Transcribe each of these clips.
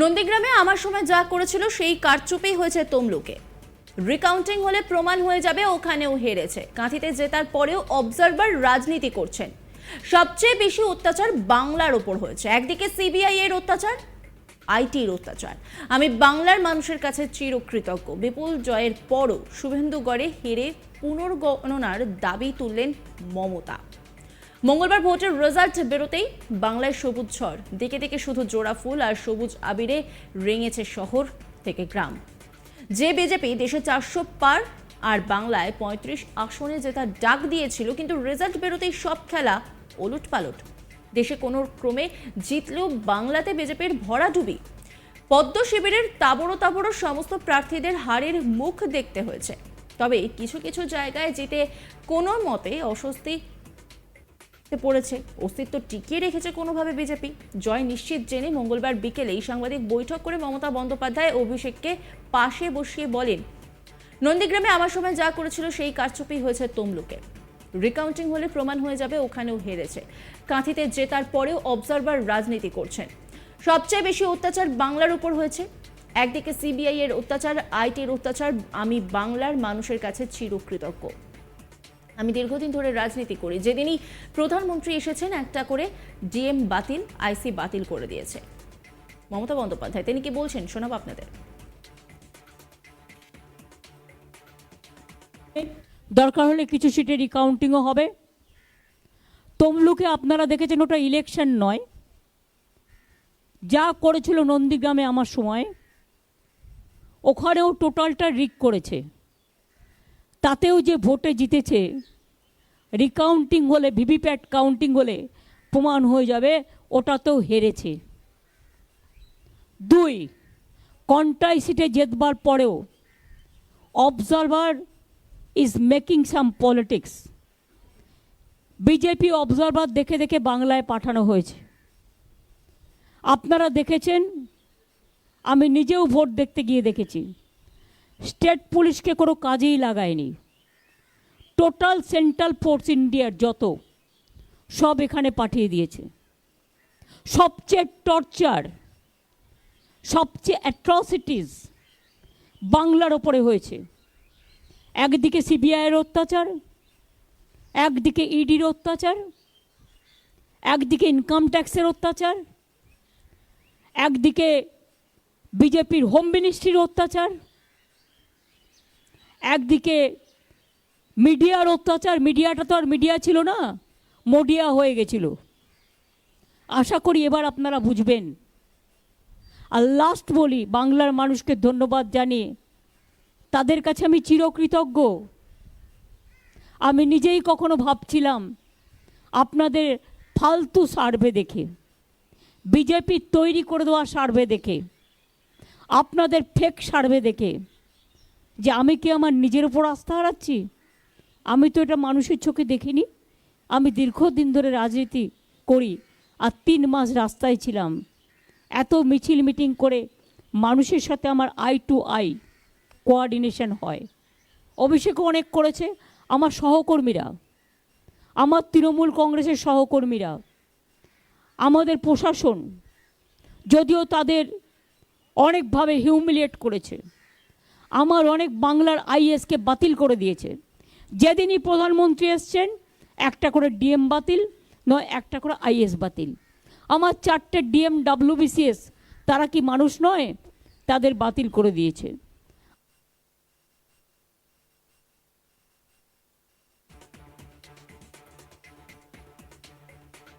নন্দীগ্রামে আমার সময় যা করেছিল সেই কারচুপি হয়েছে তমলুকে। রিকাউন্টিং হলে প্রমাণ হয়ে যাবে, ওখানেও হেরেছে। কাঁথিতে জেতার পরেও অবজারভার রাজনীতি করছেন। সবচেয়ে বেশি অত্যাচার বাংলার ওপর হয়েছে। একদিকে সিবিআই এর অত্যাচার আইটির অত্যাচার। আমি বাংলার মানুষের কাছে চিরকৃতজ্ঞ। বিপুল জয়ের পরও শুভেন্দুগড়ে হেরে পুনর্গণনার দাবি তুললেন মমতা। মঙ্গলবার ভোটের রেজাল্ট বেরোতেই বাংলায় সবুজ ঝড়। দিকে দিকে শুধু জোড়া ফুল আর সবুজ আবিরে রেঙেছে শহর থেকে গ্রাম। যে বিজেপি দেশে চারশো পার আর বাংলায় পঁয়ত্রিশ আসনে জেতার ডাক দিয়েছিল, কিন্তু রেজাল্ট বেরোতেই সব খেলা ওলট পালট দেশে কোনো ক্রমে জিতলেও বাংলাতে বিজেপির ভরাডুবি পদ্ম শিবিরের তাবড়ো তাবড়ো সমস্ত প্রার্থীদের হারের মুখ দেখতে হয়েছে। তবে কিছু কিছু জায়গায় জিতে কোনো মতে অস্বস্তি পড়েছে। অস্তিত্ব টিকিয়ে রেখেছে কোনোভাবে বিজেপি। জয় নিশ্চিত জেনে মঙ্গলবার বিকেলেই সাংবাদিক বৈঠক করে মমতা বন্দ্যোপাধ্যায় অভিষেককে পাশে বসিয়ে বলেন, নন্দীগ্রামে আমার সময় যা করেছিল সেই কারচুপি হয়েছে তমলুকে। রিকাউন্টিং হলে প্রমাণ হয়ে যাবে, ওখানেও হেরেছে। কাঁথিতে জেতার পরেও অবজারভার রাজনীতি করছেন। সবচেয়ে বেশি অত্যাচার বাংলার উপর হয়েছে। একদিকে সিবিআই এর অত্যাচার, আইটির অত্যাচার, আমি বাংলার মানুষের কাছে চিরকৃতজ্ঞ। আমি দীর্ঘদিন ধরে রাজনীতি করি। যেদিনই প্রধানমন্ত্রী এসেছেন, একটা করে ডিএম বাতিল, আইসি বাতিল করে দিয়েছে। মমতা বন্দ্যোপাধ্যায়, তিনি কি বলছেন? শোনাব আপনাদের। দরকার হলে কিছু সিটে রিকাউন্টিংও হবে। তমলুকে আপনারা দেখেছেন, ওটা ইলেকশন নয়। যা করেছিল নন্দীগ্রামে আমার সময়, ওখানেও টোটালটা রিক করেছে। তাতেও যে ভোটে জিতেছে রিকাউন্টিং হলে, ভিভিপ্যাট কাউন্টিং হলে প্রমাণ হয়ে যাবে, ওটাতেও হেরেছে। দুই, কন্টাই সিটে জেতবার পরেও observer is making some politics BJP observer দেখে দেখে বাংলায় পাঠানো হয়েছে। আপনারা দেখেছেন, আমি নিজেও ভোট দেখতে গিয়ে দেখেছি। স্টেট পুলিশকে কোনো কাজেই লাগায়নি। টোটাল সেন্ট্রাল ফোর্স ইন্ডিয়ার যত, সব এখানে পাঠিয়ে দিয়েছে। সবচেয়ে টর্চার সবচেয়ে অ্যাট্রসিটিস বাংলার ওপরে হয়েছে। একদিকে সিবিআইয়ের অত্যাচার, একদিকে ইডির অত্যাচার, একদিকে ইনকাম ট্যাক্সের অত্যাচার, একদিকে বিজেপির হোম মিনিস্ট্রির অত্যাচার একদিকে মিডিয়ার অত্যাচার, মিডিয়াটা তো আর মিডিয়া ছিল না, মডিয়া হয়ে গেছিল। আশা করি এবার আপনারা বুঝবেন। আর লাস্ট বলি, বাংলার মানুষকে ধন্যবাদ জানিয়ে, তাদের কাছে আমি চিরকৃতজ্ঞ। আমি নিজেই কখনো ভাবছিলাম, আপনাদের ফালতু সার্ভে দেখে, বিজেপি তৈরি করে দেওয়া সার্ভে দেখে, আপনাদের ফেক সার্ভে দেখে যে আমি কি আমার নিজের উপর আস্থা হারাচ্ছি? আমি তো এটা মানুষের চোখে দেখিনি। আমি দীর্ঘদিন ধরে রাজনীতি করি আর তিন মাস রাস্তায় ছিলাম। এত মিছিল মিটিং করে মানুষের সাথে আমার আই টু আই কোয়ার্ডিনেশন হয়। অভিষেকও অনেক করেছে, আমার সহকর্মীরা। আমার তৃণমূল কংগ্রেসের সহকর্মীরা। আমাদের প্রশাসন, যদিও তাদের অনেকভাবে হিউমিলিয়েট করেছে। আমার অনেক বাংলার আইএসকে বাতিল করে দিয়েছে। যেদিনই প্রধানমন্ত্রী এসছেন, একটা করে ডিএম বাতিল, নয়, একটা করে আইএস বাতিল। আমার চারটে ডিএম ডাব্লিউবিসিএস তারা কি মানুষ নয়? তাদের বাতিল করে দিয়েছে।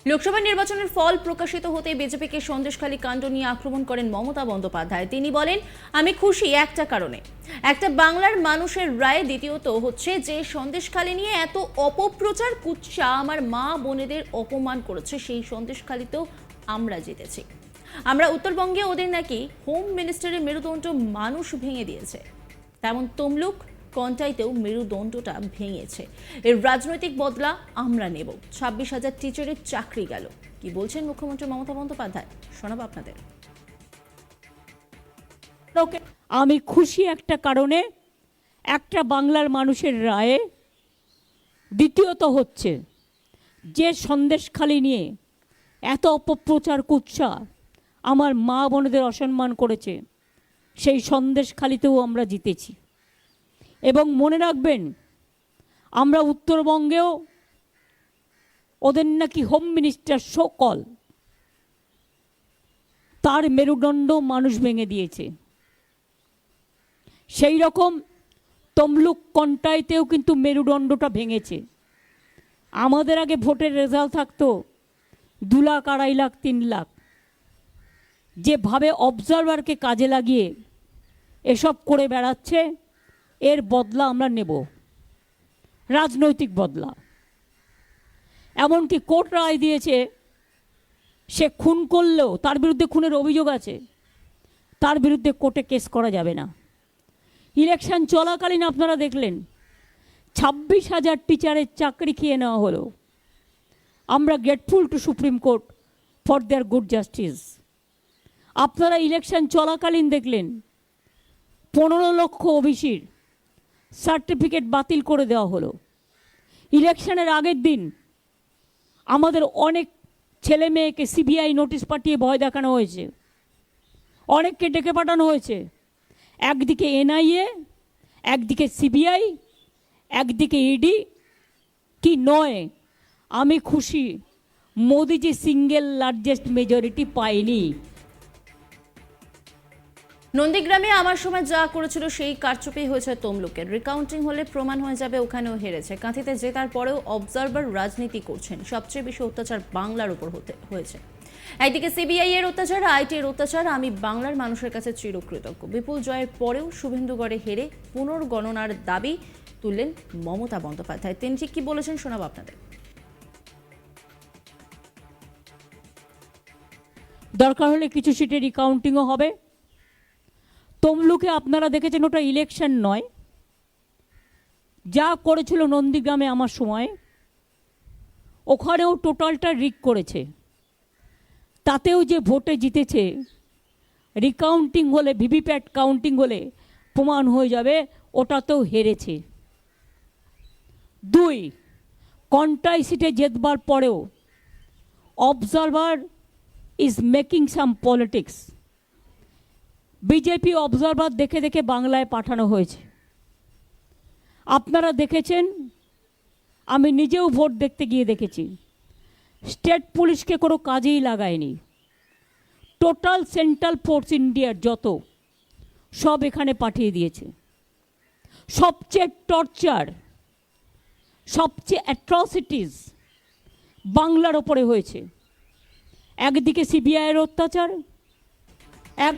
লোকসভা নির্বাচনের ফল প্রকাশিত হতে বিজেপিকে সন্দেশখালী কাণ্ড নিয়ে আক্রমণ করেন মমতা বন্দ্যোপাধ্যায়। তিনি বলেন, আমি খুশি একটা কারণে। একটা বাংলার মানুষের রায় দ্বিতীয়ত হচ্ছে যে, সন্দেশখালী নিয়ে এত অপপ্রচার কুচ্চা আমার মা বোনেদের অপমান করেছে, সেই সন্দেশখালীতেও আমরা জিতেছি। আমরা উত্তরবঙ্গে ওদের নাকি হোম মিনিস্টারের মেরুদণ্ড মানুষ ভেঙে দিয়েছে। তেমন তমলুক কন্টাইতেও মেরুদণ্ডটা ভেঙেছে। এর রাজনৈতিক বদলা আমরা নেব। ছাব্বিশ হাজার টিচারের চাকরি গেল। কি বলছেন মুখ্যমন্ত্রী মমতা বন্দ্যোপাধ্যায়? শোনাবো আপনাদের। আমি খুশি একটা কারণে একটা বাংলার মানুষের রায়ে দ্বিতীয়ত হচ্ছে যে সন্দেশখালি নিয়ে এত অপপ্রচার কুচ্ছা আমার মা বোনেদের অসম্মান করেছে, সেই সন্দেশখালিতেও আমরা জিতেছি। এবং মনে রাখবেন, আমরা উত্তরবঙ্গেও ওদের নাকি হোম মিনিস্টার সকল। তার মেরুদণ্ড মানুষ ভেঙে দিয়েছে। সেই রকম তমলুক কন্টাইতেও কিন্তু মেরুদণ্ডটা ভেঙেছে। আমাদের আগে ভোটের রেজাল্ট থাকতো দু লাখ, আড়াই লাখ, তিন লাখ। যেভাবে অবজারভারকে কাজে লাগিয়ে এসব করে বেড়াচ্ছে এর বদলা আমরা নেব। রাজনৈতিক বদলা। এমনকি কোর্ট রায় দিয়েছে, সে খুন করলেও তার বিরুদ্ধে খুনের অভিযোগ আছে। তার বিরুদ্ধে কোর্টে কেস করা যাবে না। ইলেকশন চলাকালীন আপনারা দেখলেন, ছাব্বিশ হাজার টিচারের চাকরি খেয়ে নেওয়া হলো। আমরা grateful to Supreme Court for their good justice. আপনারা ইলেকশন চলাকালীন দেখলেন, পনেরো লক্ষ ওবিসির সার্টিফিকেট বাতিল করে দেওয়া হলো। ইলেকশনের আগের দিন আমাদের অনেক ছেলে মেয়েকে সিবিআই নোটিশ পাঠিয়ে ভয় দেখানো হয়েছে। অনেককে ডেকে পাঠানো হয়েছে। একদিকে এনআইএ, একদিকে সিবিআই, একদিকে ইডি। কি নয়, আমি খুশি, মোদিজি সিঙ্গেল লার্জেস্ট মেজরিটি পায়নি। নন্দীগ্রামে আমার সময় যা করেছিল সেই কারচুপি হয়েছে তমলুকের। রিকাউন্টিং হলে প্রমাণ হয়ে যাবে, ওখানেও হেরেছে। কাঁথিতে জেতার পরেও অবজারভার রাজনীতি করছেন। সবচেয়ে বেশি অত্যাচার বাংলার উপর হতে হয়েছে। একদিকে সিবিআই এর অত্যাচার আইটি এর অত্যাচার, আমি বাংলার মানুষের কাছে চিরকৃতজ্ঞ। বিপুল জয়ের পরেও শুভেন্দুগড়ে হেরে পুনর্গণনার দাবি তুললেন মমতা বন্দ্যোপাধ্যায়। তিনি ঠিক কি বলেছেন শোনাব আপনাদের। দরকার হলে কিছু সিটে রিকাউন্টিংও হবে। তমলুকে আপনারা দেখেছেন ওটা ইলেকশন নয়। যা করেছিল নন্দীগ্রামে আমার সময়, ওখানেও টোটালটা রিক করেছে। তাতেও যে ভোটে জিতেছে রিকাউন্টিং হলে, ভিভিপ্যাট কাউন্টিং হলে প্রমাণ হয়ে যাবে, ওটাতেও হেরেছে। দুই কন্টাই সিটে জেতবার পরেও observer is making some politics BJP observer দেখে দেখে বাংলায় পাঠানো হয়েছে। আপনারা দেখেছেন, আমি নিজেও ভোট দেখতে গিয়ে দেখেছি। স্টেট পুলিশকে কোনো কাজেই লাগায়নি। টোটাল সেন্ট্রাল ফোর্স ইন্ডিয়ার যত, সব এখানে পাঠিয়ে দিয়েছে। সবচেয়ে টর্চার, সবচেয়ে অ্যাট্রসিটিস বাংলার ওপরে হয়েছে। একদিকে সিবিআইয়ের অত্যাচার, এক